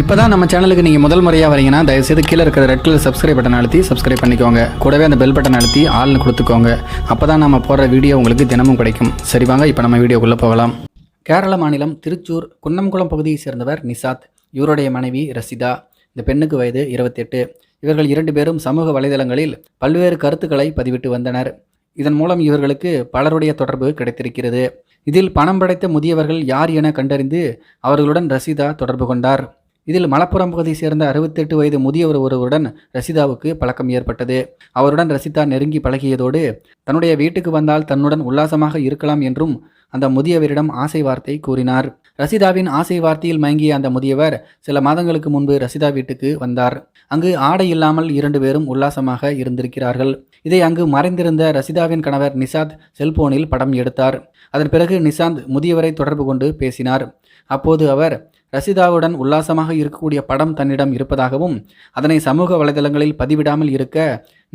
இப்போ தான் நம்ம சேனலுக்கு நீங்கள் முதல் முறையாக வரீங்கன்னா தயவுசெய்து கீழே இருக்கிற ரெட் கலர் சப்ஸ்கிரைப் பட்டன் அழுத்தி சப்ஸ்கிரைப் பண்ணிக்கோங்க. கூடவே அந்த பெல் பட்டன் அழுத்தி ஆள்னு கொடுத்துக்கோங்க. அப்போ தான் நம்ம போடுற வீடியோ உங்களுக்கு தினமும் கிடைக்கும். சரி வாங்க இப்போ நம்ம வீடியோக்குள்ளே போகலாம். கேரள மாநிலம் திருச்சூர் குன்னம்குளம் பகுதியை சேர்ந்தவர் நிசாத் இவருடைய மனைவி ரசிதா இந்த பெண்ணுக்கு வயது இருபத்தெட்டு. இவர்கள் இரண்டு பேரும் சமூக வலைதளங்களில் பல்வேறு கருத்துக்களை பதிவிட்டு வந்தனர். இதன் மூலம் இவர்களுக்கு பலருடைய தொடர்பு கிடைத்திருக்கிறது. இதில் பணம் படைத்த முதியவர்கள் யார் என கண்டறிந்து அவர்களுடன் ரசிதா தொடர்பு கொண்டார். இதில் மலப்புரம் பகுதியை சேர்ந்த அறுபத்தெட்டு வயது முதியவர் ஒருவருடன் ரசிதாவுக்கு பழக்கம் ஏற்பட்டது. அவருடன் ரசிதா நெருங்கி பழகியதோடு தன்னுடைய வீட்டுக்கு வந்தால் தன்னுடன் உல்லாசமாக இருக்கலாம் என்றும் அந்த முதியவரிடம் ஆசை வார்த்தை கூறினார். ரசிதாவின் ஆசை வார்த்தையில் மயங்கிய அந்த முதியவர் சில மாதங்களுக்கு முன்பு ரசிதா வீட்டுக்கு வந்தார். அங்கு ஆடை இல்லாமல் இரண்டு பேரும் உல்லாசமாக இருந்திருக்கிறார்கள். இதை அங்கு மறைந்திருந்த ரசிதாவின் கணவர் நிசாத் செல்போனில் படம் எடுத்தார். அதன் பிறகு நிசாந்த் முதியவரை தொடர்பு கொண்டு பேசினார். அப்போது அவர் ரசிதாவுடன் உல்லாசமாக இருக்கக்கூடிய படம் தன்னிடம் இருப்பதாகவும் அதனை சமூக வலைதளங்களில் பதிவிடாமல் இருக்க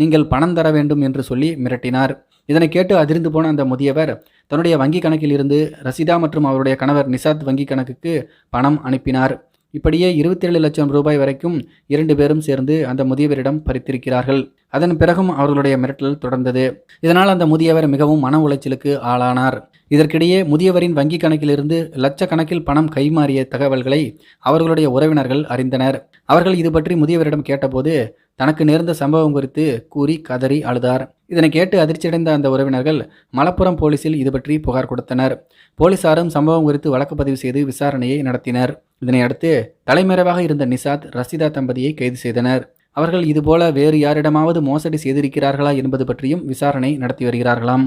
நீங்கள் பணம் தர வேண்டும் என்று சொல்லி மிரட்டினார். இதனை கேட்டு அதிர்ந்து போன அந்த முதியவர் தன்னுடைய வங்கி கணக்கில் இருந்து ரசிதா மற்றும் அவருடைய கணவர் நிசாத் வங்கி கணக்குக்கு பணம் அனுப்பினார். இப்படியே இருபத்தேழு லட்சம் ரூபாய் வரைக்கும் இரண்டு பேரும் சேர்ந்து அந்த முதியவரிடம் பறித்திருக்கிறார்கள். அதன் பிறகும் அவர்களுடைய மிரட்டல் தொடர்ந்தது. இதனால் அந்த முதியவர் மிகவும் மன உளைச்சலுக்கு ஆளானார். இதற்கிடையே முதியவரின் வங்கி கணக்கிலிருந்து லட்சக்கணக்கில் பணம் கைமாறிய தகவல்களை அவர்களுடைய உறவினர்கள் அறிந்தனர். அவர்கள் இது பற்றி முதியவரிடம் கேட்டபோது தனக்கு நேர்ந்த சம்பவம் குறித்து கூறி கதறி அழுதார். இதனை கேட்டு அதிர்ச்சியடைந்த அந்த உறவினர்கள் மலப்புரம் போலீசில் இது பற்றி புகார் கொடுத்தனர். போலீசாரும் சம்பவம் குறித்து வழக்கு பதிவு செய்து விசாரணையை நடத்தினர். இதனையடுத்து தலைமறைவாக இருந்த நிசாத் ரசிதா தம்பதியை கைது செய்தனர். அவர்கள் இதுபோல வேறு யாரிடமாவது மோசடி செய்திருக்கிறார்களா என்பது பற்றியும் விசாரணை நடத்தி வருகிறார்களாம்.